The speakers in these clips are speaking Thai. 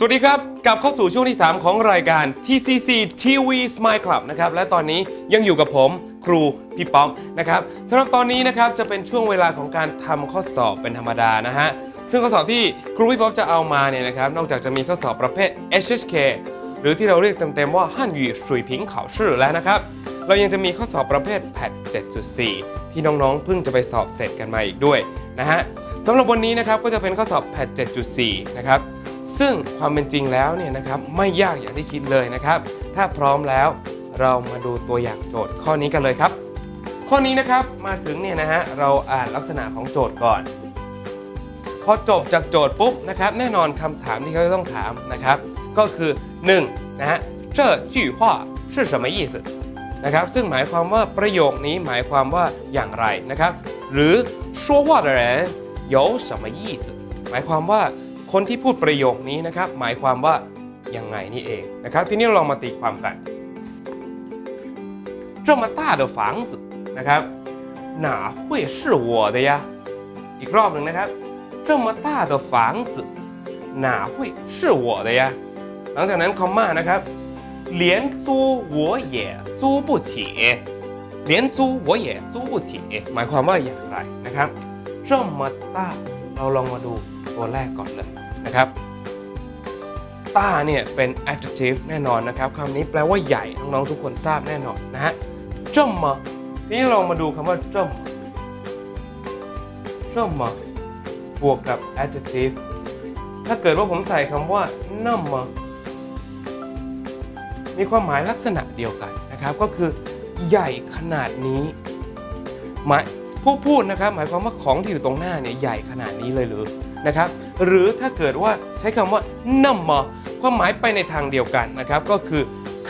สวัสดีครับกลับเข้าสู่ช่วงที่ 3 ของรายการ TCC TV Smile Club นะครับและตอนนี้ยังอยู่กับผมครูพี่ป๊อมนะครับสำหรับตอนนี้นะครับจะเป็นช่วงเวลาของการทำข้อสอบเป็นธรรมดานะฮะซึ่งข้อสอบที่ครูพี่ป๊อมจะเอามาเนี่ยนะครับนอกจากจะมีข้อสอบประเภท HSK หรือที่เราเรียกเต็มๆว่าฮั่นหยี่สุยผิงเขาชื่อแล้วนะครับเรายังจะมีข้อสอบประเภทแพท7.4 ที่น้องๆเพิ่งจะไปสอบเสร็จกันมาอีกด้วยนะฮะสำหรับวันนี้นะครับก็จะเป็นข้อสอบแพท7.4 นะครับ ซึ่งความเป็นจริงแล้วเนี่ยนะครับไม่ยากอย่างที่คิดเลยนะครับ ถ้าพร้อมแล้วเรามาดูตัวอย่างโจทย์ข้อนี้กันเลยครับ ข้อนี้นะครับมาถึงเนี่ยนะฮะเราอ่านลักษณะของโจทย์ก่อน พอจบจากโจทย์ปุ๊บนะครับแน่นอนคำถามที่เขาจะต้องถามนะครับ ก็คือ1นะฮะ这句话是什么意思นะครับซึ่งหมายความว่าประโยคนี้หมายความว่าอย่างไรนะครับ หรือ说话的人有什么意思หมายความว่า คนที่พูดประโยคนี้นะครับ หมายความว่ายังไงนี่เองนะครับ ทีนี้เราลองมาตีความกัน这么大的房子นะครับ哪会是我的呀อีกรอบหนึ่งนะครับ这么大的房子哪会是我的呀หลังจากนั้นคอมมานะครับ连租我也租不起连租我也租不起หมายความว่าอย่างไรนะครับ这么大เราลองมาดู ตัวแรกก่อนเลยนะครับต้าเนี่ยเป็น adjective แน่นอนนะครับคำนี้แปลว่าใหญ่น้องๆทุกคนทราบแน่นอนนะฮะจ้มมาทีนี้ลองมาดูคำว่าจ้มจ้มมาบวกกับ adjective ถ้าเกิดว่าผมใส่คำว่าน่มมามีความหมายลักษณะเดียวกันนะครับ ก็คือใหญ่ขนาดนี้หมายผู้พูดนะครับ หมายความว่าของที่อยู่ตรงหน้าเนี่ยใหญ่ขนาดนี้เลยหรือ นะครับ หรือถ้าเกิดว่าใช้คำว่านัมมอความหมายไปในทางเดียวกันนะครับ ก็คือ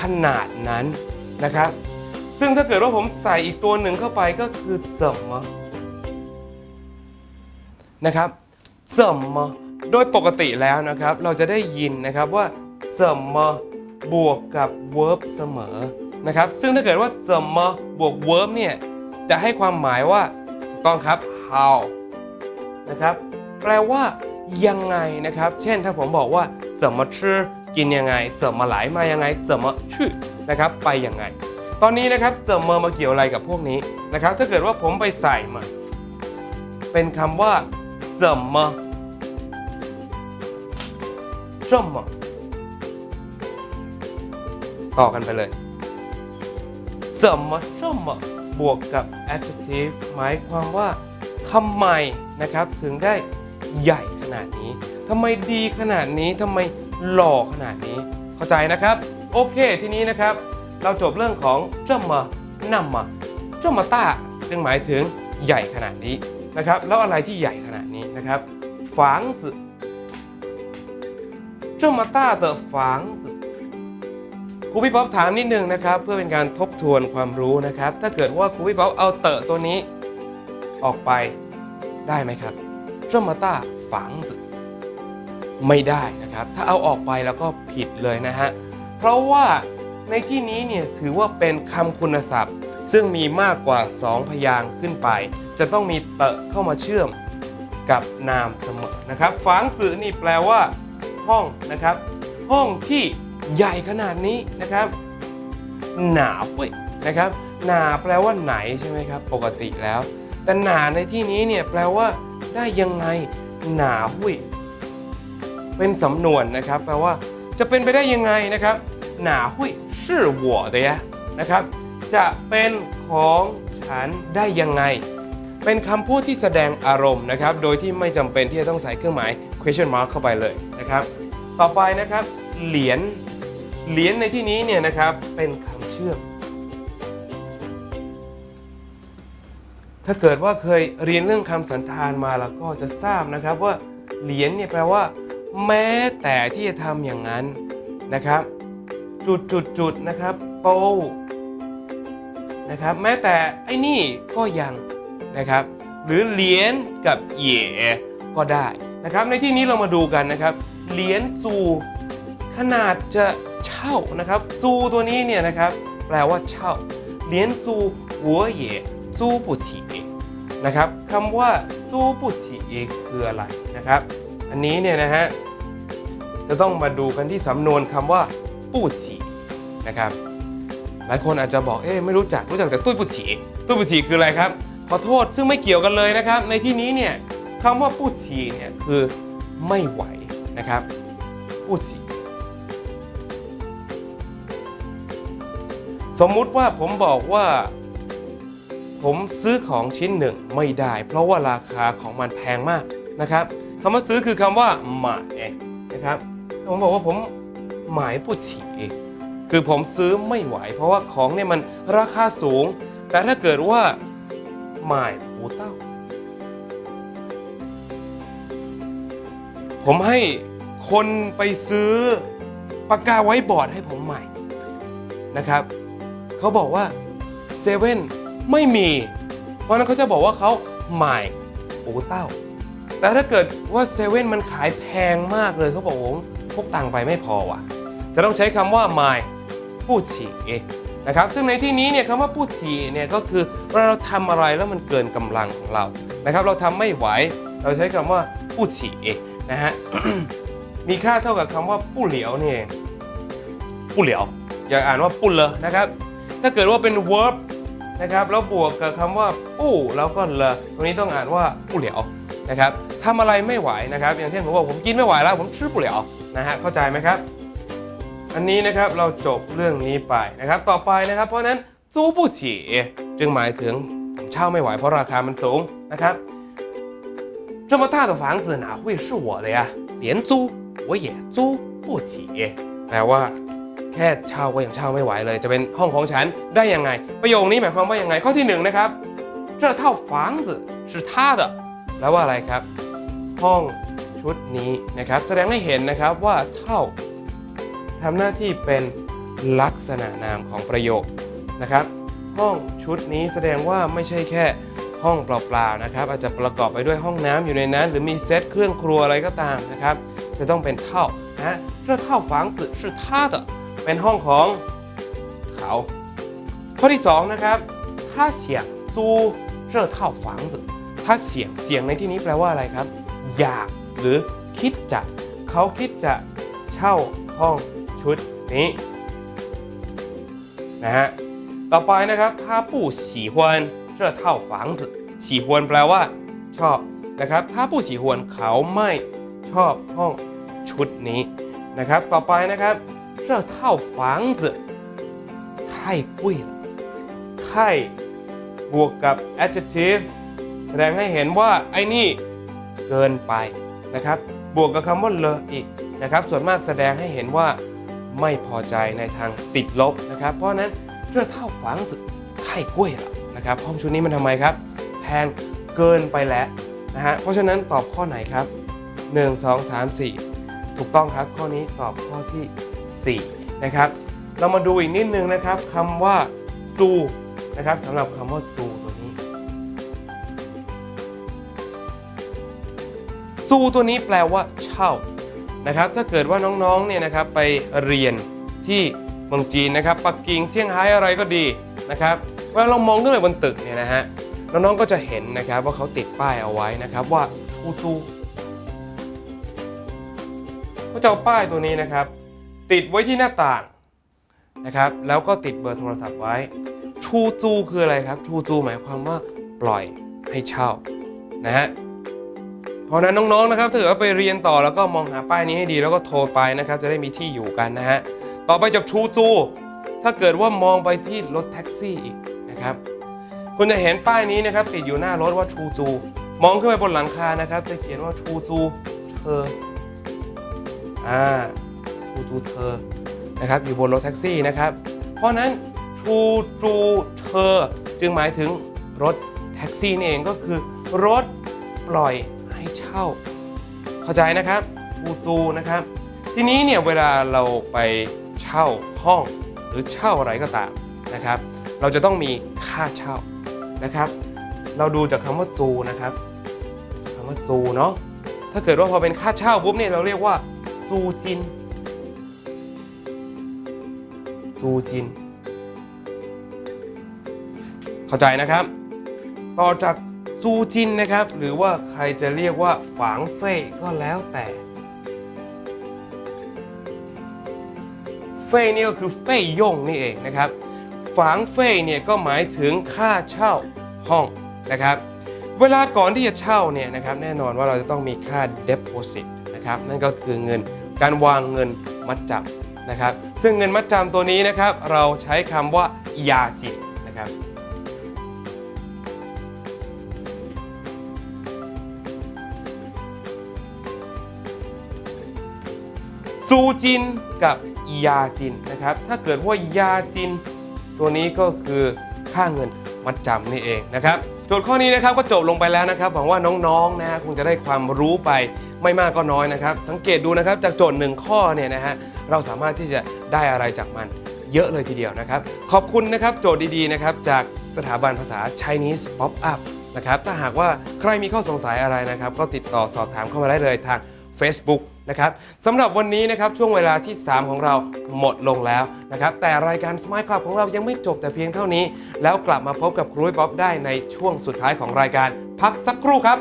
ขนาดนั้นนะครับ ซึ่งถ้าเกิดว่าผมใส่อีกตัวหนึ่งเข้าไปก็คือจมอนะครับจมอโดยปกติแล้วนะครับ เราจะได้ยินนะครับว่าจมอบวกกับ verb เสมอนะครับ ซึ่งถ้าเกิดว่าจมอบวก verb เนี่ยจะให้ความหมายว่าถูกต้องครับ how นะครับ แปลว่ายังไงนะครับ เช่นถ้าผมบอกว่า怎么吃กินยังไง怎么来มายังไง怎么去นะครับไปยังไง ตอนนี้นะครับ怎么มาเกี่ยวอะไรกับพวกนี้นะครับ ถ้าเกิดว่าผมไปใส่มา เป็นคำว่า怎么这么ต่อกันไปเลย怎么这么บวกกับ adjective หมายความว่าทำไมนะครับถึงได้ ใหญ่ขนาดนี้ทำไมดีขนาดนี้ทำไมหล่อขนาดนี้ เข้าใจนะครับ โอเคทีนี้นะครับ เราจบเรื่องของเจ้ามานัมมาเจ้ามาต้าจึงหมายถึงใหญ่ขนาดนี้นะครับ แล้วอะไรที่ใหญ่ขนาดนี้นะครับฝังจืเจ้ามาต้าเตอฝังจืครูพี่ป๊อปถามนิดนึงนะครับ เพื่อเป็นการทบทวนความรู้นะครับ ถ้าเกิดว่าครูพี่ป๊อปเอาเตอะตัวนี้ออกไปได้ไหมครับ 这么大房子ไม่ได้นะครับ ถ้าเอาออกไปแล้วก็ผิดเลยนะฮะ เพราะว่าในที่นี้เนี่ยถือว่าเป็นคำคุณศัพท์ ซึ่งมีมากกว่า 2 พยางค์ขึ้นไป จะต้องมีเตอะเข้ามาเชื่อมกับนามเสมอนะครับฝางจือนี่แปลว่า ห้องนะครับ ห้องที่ใหญ่ขนาดนี้นะครับ หนาเว้ยนะครับ หนาแปลว่าไหนใช่ไหมครับ ปกติแล้ว แต่หนาในที่นี้เนี่ยแปลว่า ได้ยังไงหนาหุ้ย เป็นสำนวนนะครับแปลว่าจะเป็นไปได้ยังไงนะครับหนาหุ้ยชื่อหัวเดียนะครับ จะเป็นของฉันได้ยังไง เป็นคำพูดที่แสดงอารมณ์นะครับ โดยที่ไม่จำเป็นที่จะต้องใส่เครื่องหมาย question mark เข้าไปเลยนะครับ ต่อไปนะครับ เหรียญเหรียญในที่นี้เนี่ยนะครับเป็นคำเชื่อม ถ้าเกิดว่าเคยเรียนเรื่องคำสันธานมาแล้วก็จะทราบนะครับว่าเหรียญเนี่ยแปลว่า แม้แต่ที่จะทำอย่างนั้นนะครับ จุดจุดจุดนะครับโปนะครับ แม้แต่ไอ้นี่ก็ยังนะครับ หรือเหรียญกับเหย่ก็ได้นะครับ ในที่นี้เรามาดูกันนะครับ เหรียญจูขนาดจะเช่านะครับจูตัวนี้เนี่ยนะครับ แปลว่าเช่า เหรียญจูหัวเหย่ ซูปุชิเอกนะครับคำว่าซูปุชิเอกคืออะไรนะครับ อันนี้เนี่ยนะฮะจะต้องมาดูกันที่สำนวนคำว่าปุชินะครับ หลายคนอาจจะบอกเอ๊ไม่รู้จักรู้จักแต่ตุ้ยปุชิตุ้ยปุชิคืออะไรครับ ขอโทษซึ่งไม่เกี่ยวกันเลยนะครับ ในที่นี้เนี่ยคำว่าปุชีเนี่ยคือไม่ไหวนะครับปุชิสมมุติว่าผมบอกว่า ผมซื้อของชิ้นหนึ่งไม่ได้ เพราะว่าราคาของมันแพงมากนะครับคำว่าซื้อคือคำว่าหมายนะครับผมบอกว่าผมหมายปุฉีคือผมซื้อไม่ไหว เพราะว่าของเนี่ยมันราคาสูง แต่ถ้าเกิดว่าหมายปูเต้า ผมให้คนไปซื้อปากกาไว้บอร์ดให้ผมใหม่นะครับ เขาบอกว่าเซเว่น ไม่มี เพราะนั้นเขาจะบอกว่าเขาหมายปูเต้า แต่ถ้าเกิดว่าเซเว่นมันขายแพงมากเลยเขาบอกว่าพกตังไปไม่พอว่ะ จะต้องใช้คำว่า my ผู้ฉีนะครับซึ่งในที่นี้เนี่ยคำว่าผู้ฉีเนี่ยก็คือเวลาเราทำอะไรแล้วมันเกินกำลังของเรานะครับ เราทำไม่ไหว เราใช้คำว่าผู้ฉีนะฮะมีค่าเท่ากับคำว่าผู้เหลียวนี่เองผู้เหลียว อย่าอ่านว่าปุ้นเลยนะครับ ถ้าเกิดว่าเป็น verb นะครับ แล้วบวกกับคำว่าปู้แล้วก็เลอตรงนี้ต้องอ่านว่าผู้เหลียวนะครับทำอะไรไม่ไหวนะครับ อย่างเช่นผมบอกผมกินไม่ไหวแล้ว ผมชื่อผู้เหลียวนะฮะ เข้าใจไหมครับ อันนี้นะครับเราจบเรื่องนี้ไปนะครับ ต่อไปนะครับ เพราะฉะนั้น租不起จึงหมายถึงผมเช่าไม่ไหวเพราะราคามันสูงนะครับ这么大的房子哪会是我的呀连租我也租不起แปลว่า แค่เช่าก็ยังเช่าไม่ไหวเลย จะเป็นห้องของฉันได้ยังไง ประโยคนี้หมายความว่ายังไง ข้อที่หนึ่งนะครับ这套房子是他的แปลว่าอะไรครับ ห้องชุดนี้นะครับ แสดงให้เห็นนะครับว่าเท่า ทำหน้าที่เป็นลักษณะนามของประโยคนะครับ ห้องชุดนี้แสดงว่าไม่ใช่แค่ห้องเปล่าๆนะครับ อาจจะประกอบไปด้วยห้องน้ำอยู่ในนั้น หรือมีเซตเครื่องครัวอะไรก็ตามนะครับ จะต้องเป็นเท่านะ这套房子是他的 เป็นห้องของเขาข้อที่2นะครับถ้าเสียงซูเจ้าเท่าสึถ้าเสียงเสียงในที่นี้แปลว่าอะไรครับ อยากหรือคิดจะเขาคิดจะเช่าห้องชุดนี้นะฮะต่อไปนะครับถ้าผู้สีฮวเจ้าเท่าฝังสึสีฮแปลว่า ชอบนะครับ ถ้าเขาไม่ชอบห้องชุดนี้นะครับ ต่อไปนะครับ 这套房子太贵了太บวกกับ adjective แสดงให้เห็นว่าไอ้นี่เกินไปนะครับ บวกกับคำว่าเลออีกนะครับ ส่วนมากแสดงให้เห็นว่าไม่พอใจในทางติดลบนะครับ เพราะฉะนั้น这套房子太贵了นะครับห้องชุดนี้มันทำไมครับ แพงเกินไปแล้วนะฮะ เพราะฉะนั้นตอบข้อไหนครับ 1 2 3 4 ถูกต้องครับ ข้อนี้ตอบข้อที่ 4 นะครับ เรามาดูอีกนิดนึงนะครับคำว่าจูนะครับสำหรับคำว่าจูตัวนี้ซูตัวนี้แปลว่าเช่านะครับถ้าเกิดว่าน้องๆเนี่ยนะครับไปเรียนที่เมืองจีนนะครับปักกิ่งเซี่ยงไฮ้อะไรก็ดีนะครับเวลาเรามองขึ้นไปบนตึกเนี่ยนะฮะน้องๆก็จะเห็นนะครับว่าเขาติดป้ายเอาไว้นะครับว่าชูจูเขาจะเอาป้ายตัวนี้นะครับ ติดไว้ที่หน้าต่างนะครับ แล้วก็ติดเบอร์โทรศัพท์ไว้ ชูจูคืออะไรครับ ชูจูหมายความว่าปล่อยให้เช่านะฮะเพราะนั้นน้องๆนะครับถ้าเกิดว่าไปเรียนต่อแล้วก็มองหาป้ายนี้ให้ดีแล้วก็โทรไปนะครับ จะได้มีที่อยู่กันนะฮะต่อไปจากชูจูถ้าเกิดว่ามองไปที่รถแท็กซี่อีกนะครับ คุณจะเห็นป้ายนี้นะครับ ติดอยู่หน้ารถว่าชูจู มองขึ้นไปบนหลังคานะครับ จะเขียนว่าชูจูเธออ่า ชูจูเธอนะครับอยู่บนรถแท็กซี่นะครับ เพราะนั้นชูจูเธอจึงหมายถึงรถแท็กซี่นี่เองก็คือ รถปล่อยให้เช่า เข้าใจนะครับชูจูนะครับ ทีนี้เนี่ยเวลาเราไปเช่าห้องหรือเช่าอะไรก็ตามนะครับ เราจะต้องมีค่าเช่านะครับ เราดูจากคำว่าจูนะครับคำว่าจูเนาะถ้าเกิดว่าพอเป็นค่าเช่าปุ๊บเนี่ยเราเรียกว่าจูจิน จูจิน เข้าใจนะครับ ต่อจากจูจินนะครับ หรือว่าใครจะเรียกว่าฝางเฟ่ก็แล้วแต่เฟยนี่ก็คือเฟยยงนี่เองนะครับ ฝางเฟยเนี่ยก็หมายถึงค่าเช่าห้องนะครับ เวลาก่อนที่จะเช่าเนี่ยนะครับแน่นอนว่าเราจะต้องมีค่า deposit นะครับนั่นก็คือเงินการวางเงินมัดจำ นะครับ ซึ่งเงินมัดจำตัวนี้นะครับ เราใช้คำว่ายาจิตนะครับซูจินกับยาจินนะครับ ถ้าเกิดว่ายาจิน ตัวนี้ก็คือค่าเงินมัดจำนี่เองนะครับ โจทย์ข้อนี้นะครับก็จบลงไปแล้วนะครับหวังว่าน้องๆนะฮะคงจะได้ความรู้ไปไม่มากก็น้อยนะครับ สังเกตดูนะครับจากโจทย์หนึ่งข้อเนี่ยนะฮะเราสามารถที่จะได้อะไรจากมันเยอะเลยทีเดียวนะครับ ขอบคุณนะครับโจทย์ดีๆนะครับจากสถาบันภาษา Chinese Pop Up นะครับถ้าหากว่าใครมีข้อสงสัยอะไรนะครับ ก็ติดต่อสอบถามเข้ามาได้เลยทาง Facebook นะครับสำหรับวันนี้นะครับช่วงเวลาที่ 3 ของเราหมดลงแล้วนะครับแต่รายการ Smile Club ของเรายังไม่จบแต่เพียงเท่านี้ แล้วกลับมาพบกับครูป๊อปได้ในช่วงสุดท้ายของรายการ พักสักครู่ครับ